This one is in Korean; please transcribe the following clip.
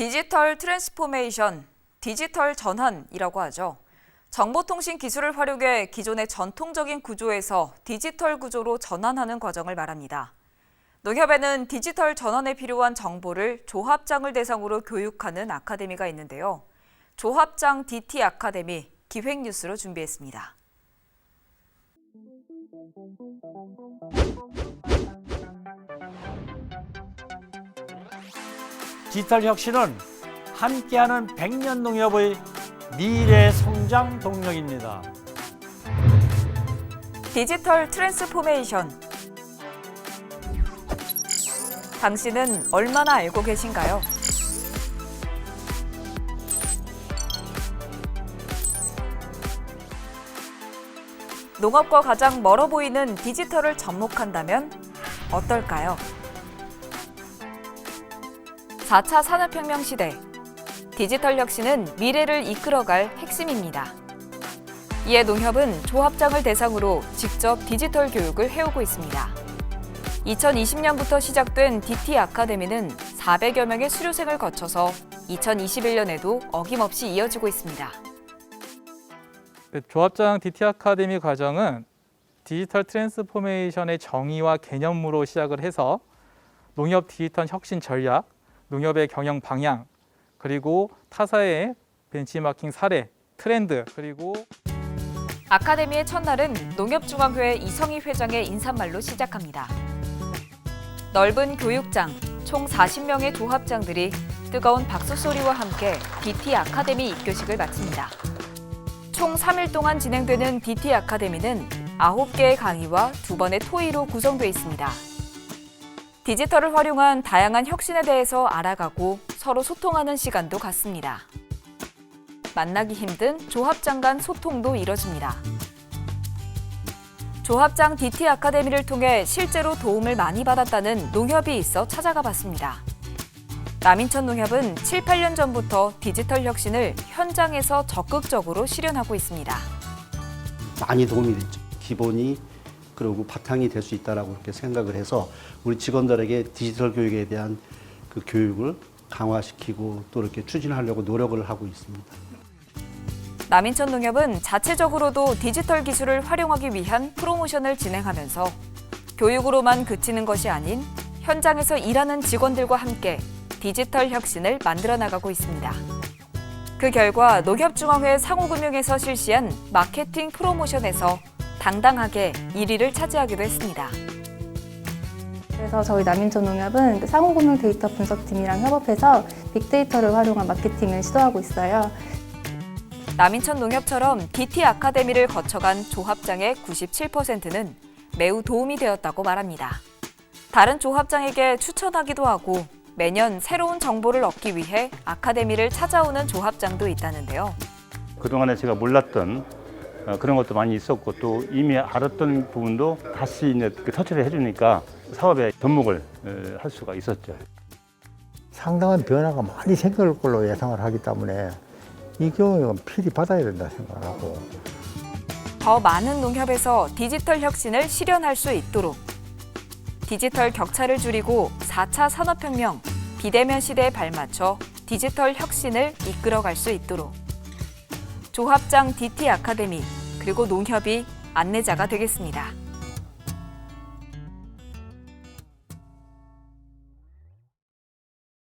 디지털 트랜스포메이션, 디지털 전환이라고 하죠. 정보통신 기술을 활용해 기존의 전통적인 구조에서 디지털 구조로 전환하는 과정을 말합니다. 농협에는 디지털 전환에 필요한 정보를 조합장을 대상으로 교육하는 아카데미가 있는데요. 조합장 DT 아카데미 기획 뉴스로 준비했습니다. 디지털 혁신은 함께하는 100년 농협의 미래 성장 동력입니다. 디지털 트랜스포메이션. 당신은 얼마나 알고 계신가요? 농업과 가장 멀어 보이는 디지털을 접목한다면 어떨까요? 4차 산업혁명 시대. 디지털 혁신은 미래를 이끌어갈 핵심입니다. 이에 농협은 조합장을 대상으로 직접 디지털 교육을 해오고 있습니다. 2020년부터 시작된 DT 아카데미는 400여 명의 수료생을 거쳐서 2021년에도 어김없이 이어지고 있습니다. 그 조합장 DT 아카데미 과정은 디지털 트랜스포메이션의 정의와 개념으로 시작을 해서 농협 디지털 혁신 전략, 농협의 경영 방향, 그리고 타사의 벤치마킹 사례, 트렌드, 그리고 아카데미의 첫날은 농협중앙회 이성희 회장의 인사말로 시작합니다. 넓은 교육장, 총 40명의 조합장들이 뜨거운 박수 소리와 함께 DT 아카데미 입교식을 마칩니다. 총 3일 동안 진행되는 DT 아카데미는 9개의 강의와 2번의 토의로 구성되어 있습니다. 디지털을 활용한 다양한 혁신에 대해서 알아가고 서로 소통하는 시간도 갖습니다. 만나기 힘든 조합장 간 소통도 이뤄집니다. 조합장 DT 아카데미를 통해 실제로 도움을 많이 받았다는 농협이 있어 찾아가 봤습니다. 남인천 농협은 7, 8년 전부터 디지털 혁신을 현장에서 적극적으로 실현하고 있습니다. 많이 도움이 됐죠. 기본이 그리고 바탕이 될 수 있다라고 그렇게 생각을 해서 우리 직원들에게 디지털 교육에 대한 그 교육을 강화시키고 또 이렇게 추진하려고 노력을 하고 있습니다. 남인천 농협은 자체적으로도 디지털 기술을 활용하기 위한 프로모션을 진행하면서 교육으로만 그치는 것이 아닌 현장에서 일하는 직원들과 함께 디지털 혁신을 만들어 나가고 있습니다. 그 결과 농협중앙회 상호금융에서 실시한 마케팅 프로모션에서 당당하게 1위를 차지하기도 했습니다. 그래서 저희 남인천 농협은 그 상호금융 데이터 분석팀이랑 협업해서 빅데이터를 활용한 마케팅을 시도하고 있어요. 남인천 농협처럼 DT 아카데미를 거쳐간 조합장의 97%는 매우 도움이 되었다고 말합니다. 다른 조합장에게 추천하기도 하고 매년 새로운 정보를 얻기 위해 아카데미를 찾아오는 조합장도 있다는데요. 그동안에 제가 몰랐던 어, 그런 것도 많이 있었고 또 이미 알았던 부분도 다시 이제 그 터치를 해주니까 사업에 접목을 어, 할 수가 있었죠. 상당한 변화가 많이 생길 걸로 예상을 하기 때문에 이 경우에는 필히 받아야 된다 생각을 하고 더 많은 농협에서 디지털 혁신을 실현할 수 있도록 디지털 격차를 줄이고 4차 산업혁명, 비대면 시대에 발맞춰 디지털 혁신을 이끌어갈 수 있도록 조합장 DT 아카데미 그리고 농협이 안내자가 되겠습니다.